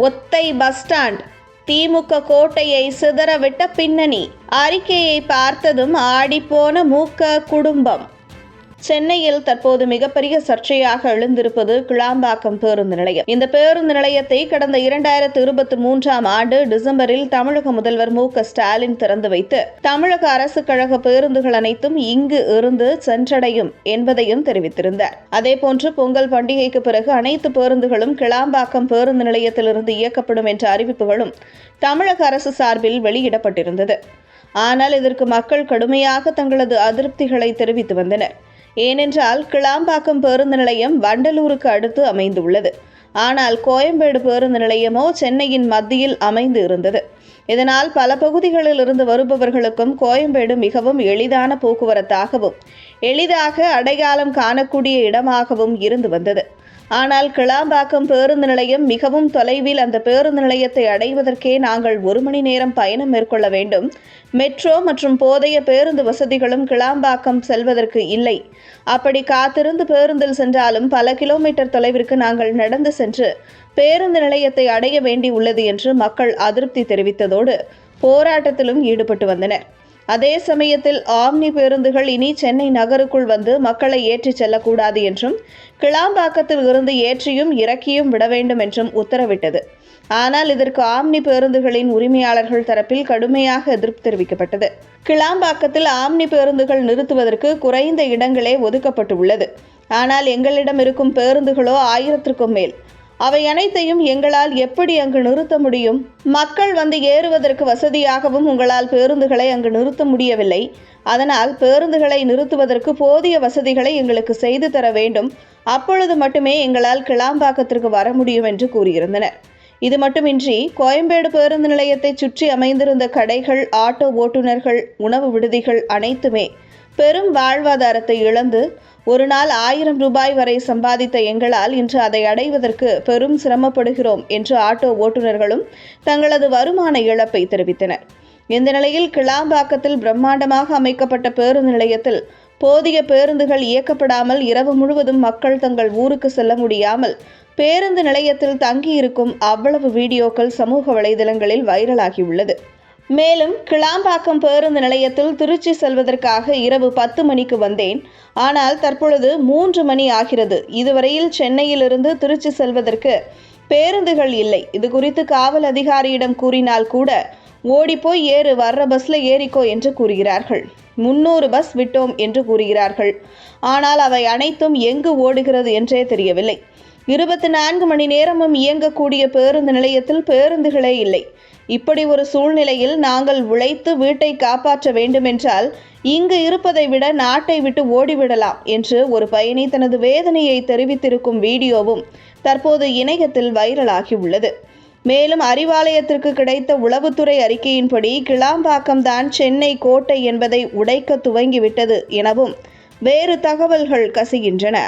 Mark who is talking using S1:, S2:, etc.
S1: ஒத்தை bus stand. திமுக கோட்டையை சிதறவிட்ட பின்னணி. அறிக்கையை பார்த்ததும் ஆடிப்போன மூக்க குடும்பம். சென்னையில் தற்போது மிகப்பெரிய சர்ச்சையாக எழுந்திருப்பது கிளாம்பாக்கம் பேருந்து நிலையம். இந்த பேருந்து நிலையத்தை கடந்த இரண்டாயிரத்து இருபத்தி மூன்றாம் ஆண்டு டிசம்பரில் தமிழக முதல்வர் மு க ஸ்டாலின் திறந்து வைத்து தமிழக அரசு கழக பேருந்துகள் அனைத்தும் இங்கு இருந்து சென்றடையும் என்பதையும் தெரிவித்திருந்தார். அதேபோன்று பொங்கல் பண்டிகைக்கு பிறகு அனைத்து பேருந்துகளும் கிளாம்பாக்கம் பேருந்து நிலையத்திலிருந்து இயக்கப்படும் என்ற அறிவிப்புகளும் தமிழக அரசு சார்பில் வெளியிடப்பட்டிருந்தது. ஆனால் இதற்கு மக்கள் கடுமையாக தங்களது அதிருப்திகளை தெரிவித்து வந்தனர். ஏனென்றால் கிளாம்பாக்கம் பேருந்து நிலையம் வண்டலூருக்கு அடுத்து அமைந்துள்ளது. ஆனால் கோயம்பேடு பேருந்து நிலையமோ சென்னையின் மத்தியில் அமைந்து இருந்தது. இதனால் பல பகுதிகளில் இருந்து வருபவர்களுக்கும் கோயம்பேடு மிகவும் எளிதான போக்குவரத்தாகவும் எளிதாக அடையாளம் காணக்கூடிய இடமாகவும் இருந்து வந்தது. ஆனால் கிளாம்பாக்கம் பேருந்து நிலையம் மிகவும் தொலைவில் அந்த பேருந்து நிலையத்தை அடைவதற்கே நாங்கள் ஒரு மணி நேரம் பயணம் மேற்கொள்ள வேண்டும். மெட்ரோ மற்றும் போதைய பேருந்து வசதிகளும் கிளாம்பாக்கம் செல்வதற்கு இல்லை. அப்படி காத்திருந்து பேருந்தில் சென்றாலும் பல கிலோமீட்டர் தொலைவிற்கு நாங்கள் நடந்து சென்று பேருந்து நிலையத்தை அடைய வேண்டி உள்ளது என்று மக்கள் அதிருப்தி தெரிவித்தது. தெரிவித்ததோடு போராட்டத்திலும் ஈடுபட்டு வந்தனர். அதே சமயத்தில் ஆம்னி பேருந்துகள் இனி சென்னை நகருக்குள் வந்து மக்களை ஏற்றிச் செல்லக்கூடாது என்றும் கிளாம்பாக்கத்தில் இருந்து ஏற்றியும் இறக்கியும் விட வேண்டும் என்றும் உத்தரவிட்டது. ஆனால் இதற்கு ஆம்னி பேருந்துகளின் உரிமையாளர்கள் தரப்பில் கடுமையாக எதிர்ப்பு தெரிவிக்கப்பட்டது. கிளாம்பாக்கத்தில் ஆம்னி பேருந்துகள் நிறுத்துவதற்கு குறைந்த இடங்களே ஒதுக்கப்பட்டு உள்ளது ஆனால் எங்களிடம் இருக்கும் பேருந்துகளோ ஆயிரத்திற்கும் மேல். அவை அனைத்தையும் எங்களால் எப்படி அங்கு நிறுத்த முடியும்? மக்கள் வந்து ஏறுவதற்கு வசதியாகவும் உங்களால் பேருந்துகளை அங்கு நிறுத்த முடியவில்லை. அதனால் பேருந்துகளை நிறுத்துவதற்கு போதிய வசதிகளை எங்களுக்கு செய்து தர வேண்டும். அப்பொழுது மட்டுமே எங்களால் கிளாம்பாக்கத்திற்கு வர முடியும் என்று கூறியிருந்தனர். இது மட்டுமின்றி கோயம்பேடு பேருந்து நிலையத்தை சுற்றி அமைந்திருந்த கடைகள் ஆட்டோ ஓட்டுநர்கள் உணவு விடுதிகள் அனைத்துமே பெரும் வாழ்வாதாரத்தை இழந்து ஒரு நாள் ஆயிரம் ரூபாய் வரை சம்பாதித்த எங்களால் இன்று அதை அடைவதற்கு பெரும் சிரமப்படுகிறோம் என்று ஆட்டோ ஓட்டுநர்களும் தங்களது வருமான இழப்பை தெரிவித்தனர். இந்த நிலையில் கிளாம்பாக்கத்தில் பிரம்மாண்டமாக அமைக்கப்பட்ட பேருந்து நிலையத்தில் போதிய பேருந்துகள் இயக்கப்படாமல் இரவு முழுவதும் மக்கள் தங்கள் ஊருக்கு செல்ல முடியாமல் பேருந்து நிலையத்தில் தங்கியிருக்கும் அவ்வளவு வீடியோக்கள் சமூக வலைதளங்களில் வைரலாகியுள்ளது மேலும் கிளாம்பாக்கம் பேருந்து நிலையத்தில் திருச்சி செல்வதற்காக இரவு பத்து மணிக்கு வந்தேன். ஆனால் தற்பொழுது மூன்று மணி ஆகிறது. இதுவரையில் சென்னையிலிருந்து திருச்சி செல்வதற்கு பேருந்துகள் இல்லை. இது குறித்து காவல் அதிகாரியிடம் கூறினால் கூட ஓடிப்போய் ஏறு வர்ற பஸ்ல ஏறிக்கோ என்று கூறுகிறார்கள். முன்னூறு பஸ் விட்டோம் என்று கூறுகிறார்கள். ஆனால் அவை அனைத்தும் எங்கு ஓடுகிறது என்றே தெரியவில்லை. இருபத்தி நான்கு மணி நேரமும் இயங்கக்கூடிய பேருந்து நிலையத்தில் பேருந்துகளே இல்லை. இப்படி ஒரு சூழ்நிலையில் நாங்கள் உழைத்து வீட்டை காப்பாற்ற வேண்டுமென்றால் இங்கு இருப்பதை விட நாட்டை விட்டு ஓடிவிடலாம் என்று ஒரு பயணி தனது வேதனையை தெரிவித்திருக்கும் வீடியோவும் தற்போது இணையத்தில் வைரலாகி உள்ளது மேலும் அறிவாலயத்திற்கு கிடைத்த உளவுத்துறை அறிக்கையின்படி கிளாம்பாக்கம் தான் சென்னை கோட்டை என்பதை உடைக்க துவங்கிவிட்டது எனவும் வேறு தகவல்கள் கசிகின்றன.